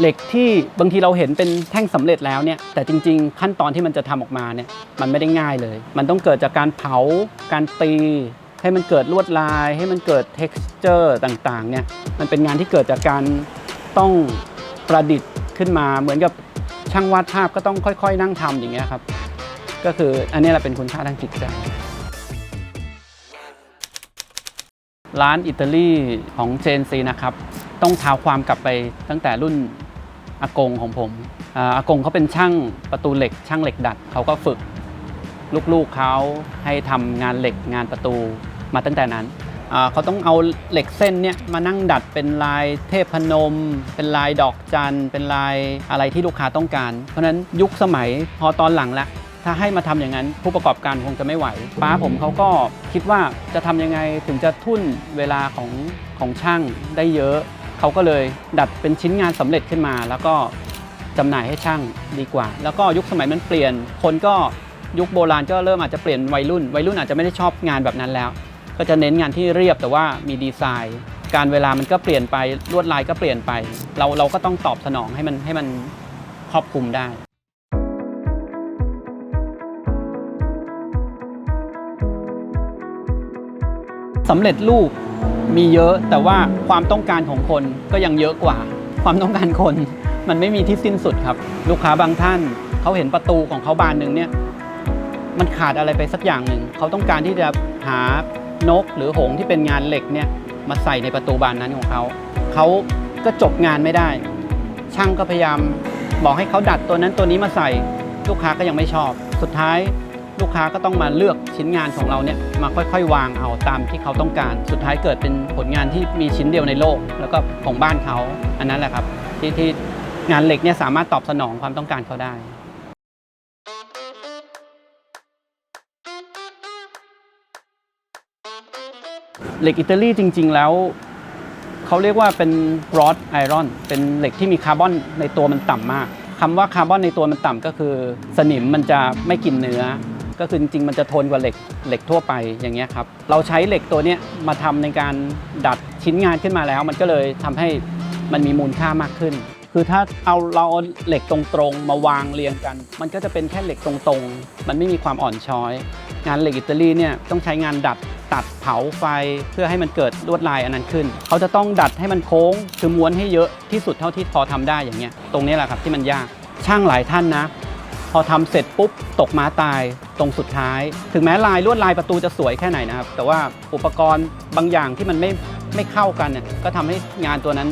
เหล็กที่บางทีเราเห็นเป็นแท่งสำเร็จแล้วเนี่ยแต่จริง ๆ ขั้นตอนที่มันจะทำออกมาเนี่ยมันไม่ได้ง่ายเลย มันต้องเกิดจากการเผาการตี ให้มันเกิดลวดลาย ให้มันเกิด texture ต่างๆเนี่ยมันเป็นงานที่เกิดจากการต้องประดิษฐ์ขึ้นมาเหมือนกับช่างวาดภาพก็ต้องค่อย ๆ นั่งทำอย่างเงี้ยครับก็คืออันนี้แหละเป็นคุณค่าทางจิตใจร้านอิตาลีของเจนซีนะครับ ต้องเท้าความกลับไปตั้งแต่รุ่น อากงของผมอากงเขาเป็นช่างประตูเหล็ก ช่างเหล็กดัดเขาก็ฝึกลูกๆเขาให้ทำงานเหล็กงานประตูมาตั้งแต่นั้นเขาต้องเอาเหล็กเส้นเนี่ยมานั่งดัดเป็นลายเทพพนม เป็นลายดอกจันเป็นลายอะไรที่ลูกค้าต้องการ เพราะฉะนั้นยุคสมัยพอตอนหลังละถ้าให้มาทำอย่างนั้น ผู้ประกอบการคงจะไม่ไหว ป้าผมเขาก็คิดว่าจะทำยังไงถึงจะทุ่นเวลาของของช่างได้เยอะ เขาก็เลยดัดเป็นชิ้นงานสำเร็จขึ้นมา แล้วก็จำหน่ายให้ช่างดีกว่า แล้วก็ยุคสมัยมันเปลี่ยน คนก็ยุคโบราณก็เริ่มอาจจะเปลี่ยนวัยรุ่น วัยรุ่นอาจจะไม่ได้ชอบงานแบบนั้นแล้ว ก็จะเน้นงานที่เรียบแต่ว่ามีดีไซน์ การเวลามันก็เปลี่ยนไปลวดลายก็เปลี่ยนไป เราเราก็ต้องตอบสนองให้มันให้มันครอบคลุมได้สำเร็จรูป มีเยอะแต่ว่าความต้องการของคนก็ยังเยอะกว่า ความต้องการคนมันไม่มีที่สิ้นสุดครับ ลูกค้าบางท่านเขาเห็นประตูของเขาบานหนึ่งเนี่ยมันขาดอะไรไปสักอย่างหนึ่งเขาต้องการที่จะหานกหรือหงที่เป็นงานเหล็กเนี่ยมาใส่ในประตูบานนั้นของเขาเขาก็จบงานไม่ได้ ช่างก็พยายามบอกให้เขาดัดตัวนั้นตัวนี้มาใส่ ลูกค้าก็ยังไม่ชอบ สุดท้าย ลูกค้าก็ต้องมาเลือกชิ้นงานของเราเนี่ยมาค่อยๆ วางเอาตามที่เขาต้องการ สุดท้ายเกิดเป็นผลงานที่มีชิ้นเดียวในโลก แล้วก็ของบ้านเขาอันนั้นแหละครับที่ที่งานเหล็กเนี่ยสามารถตอบสนองความต้องการเขาได้เหล็กอิตาลีจริง ๆ แล้วเขาเรียกว่าเป็น broad iron เป็นเหล็กที่มีคาร์บอนในตัวมันต่ำมากคำว่าคาร์บอนในตัวมันต่ำก็คือ สนิมมันจะไม่กินเนื้อ ก็คือจริงๆมันจะทนกว่าเหล็กเหล็กทั่วไปอย่างเงี้ยครับเราใช้เหล็กตัวเนี้ยมาทำในการดัดชิ้นงานขึ้นมาแล้ว มันก็เลยทำให้มันมีมูลค่ามากขึ้น คือถ้าเอาเราเหล็กตรงๆ มาวางเรียงกัน มันก็จะเป็นแค่เหล็กตรงๆ มันไม่มีความอ่อนช้อย งานเหล็กอิตาลีเนี่ยต้องใช้งานดัดตัดเผาไฟเพื่อให้มันเกิดลวดลายอันนั้นขึ้น เขาจะต้องดัดให้มันโค้งคือม้วนให้เยอะที่สุดเท่าที่พอทำได้อย่างเงี้ยตรงนี้แหละครับที่มันยากช่างหลายท่านนะ พอทำเสร็จปุ๊บตกม้าตาย ตรงสุดท้าย ถึงแม้ลายลวดลายประตูจะสวยแค่ไหนนะครับ แต่ว่าอุปกรณ์บางอย่างที่มันไม่ไม่เข้ากันเนี่ยก็ทำให้งานตัวนั้น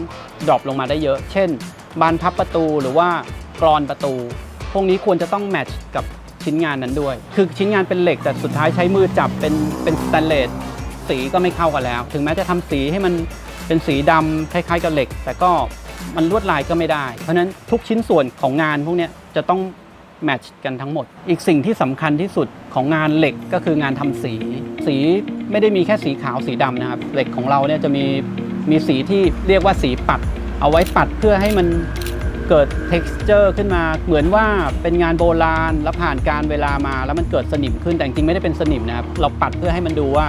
ดรอปลงมาได้เยอะ เช่น บานพับประตูหรือว่ากรอนประตู พวกนี้ควรจะต้องแมทช์กับชิ้นงานนั้นด้วย คือชิ้นงานเป็นเหล็กแต่สุดท้ายใช้มือจับเป็นเป็นสแตนเลสสีก็ไม่เข้ากันแล้ว ถึงแม้จะทำสีให้มันเป็นสีดำคล้ายๆกับเหล็ก แต่ก็มันลวดลายก็ไม่ได้ เพราะฉะนั้นทุกชิ้นส่วนของงานพวกนี้จะต้อง แมทช์กันทั้งหมด อีกสิ่งที่สำคัญที่สุดของงานเหล็กก็คืองานทำสี สีไม่ได้มีแค่สีขาวสีดำนะครับ เหล็กของเราเนี่ยจะมีมีสีที่เรียกว่าสีปัด เอาไว้ปัดเพื่อให้มันเกิด texture ขึ้นมาเหมือนว่าเป็นงานโบราณแล้วผ่านการเวลามา แล้วมันเกิดสนิมขึ้นแต่จริงไม่ได้เป็นสนิมนะครับ เราปัดเพื่อให้มันดูว่า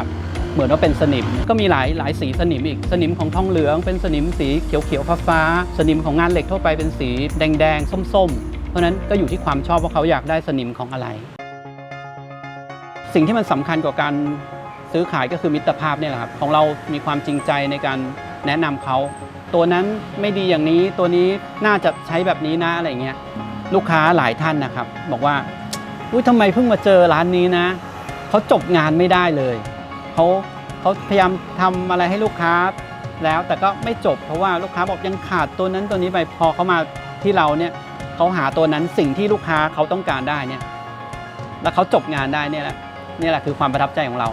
เหมือนว่าเป็นสนิม ก็มีหลายหลายสีสนิมอีกสนิมของทองเหลือง เป็นสนิมสีเขียวๆฟ้าๆสนิมของงานเหล็กทั่วไปเป็นสีแดงๆส้มๆเพ ราะนั้นก็อยู่ที่ความชอบว่าเขาอยากได้สนิมของอะไร สิ่งที่มันสำคัญกว่าการซื้อขายก็คือมิตรภาพเนี่ยแหละครับของเรามีความจริงใจในการแนะนำเขาตัวนั้นไม่ดีอย่างนี้ตัวนี้น่าจะใช้แบบนี้นะอะไรเงี้ยลูกค้าหลายท่านนะครับ บอกว่าอุ้ยทำไมเพิ่งมาเจอร้านนี้นะเขาจบงานไม่ได้เลยเขาเขาพยายามทำอะไรให้ลูกค้าแล้วแต่ก็ไม่จบเพราะว่าลูกค้าบอกยังขาดตัวนั้นตัวนี้ไปพอเขามาที่เราเนี่ย เขาหาตัวนั้นสิ่งที่ลูกค้าเขาต้องการได้เนี่ย แล้วเขาจบงานได้เนี่ยแหละนี่แหละคือความประทับใจของเรา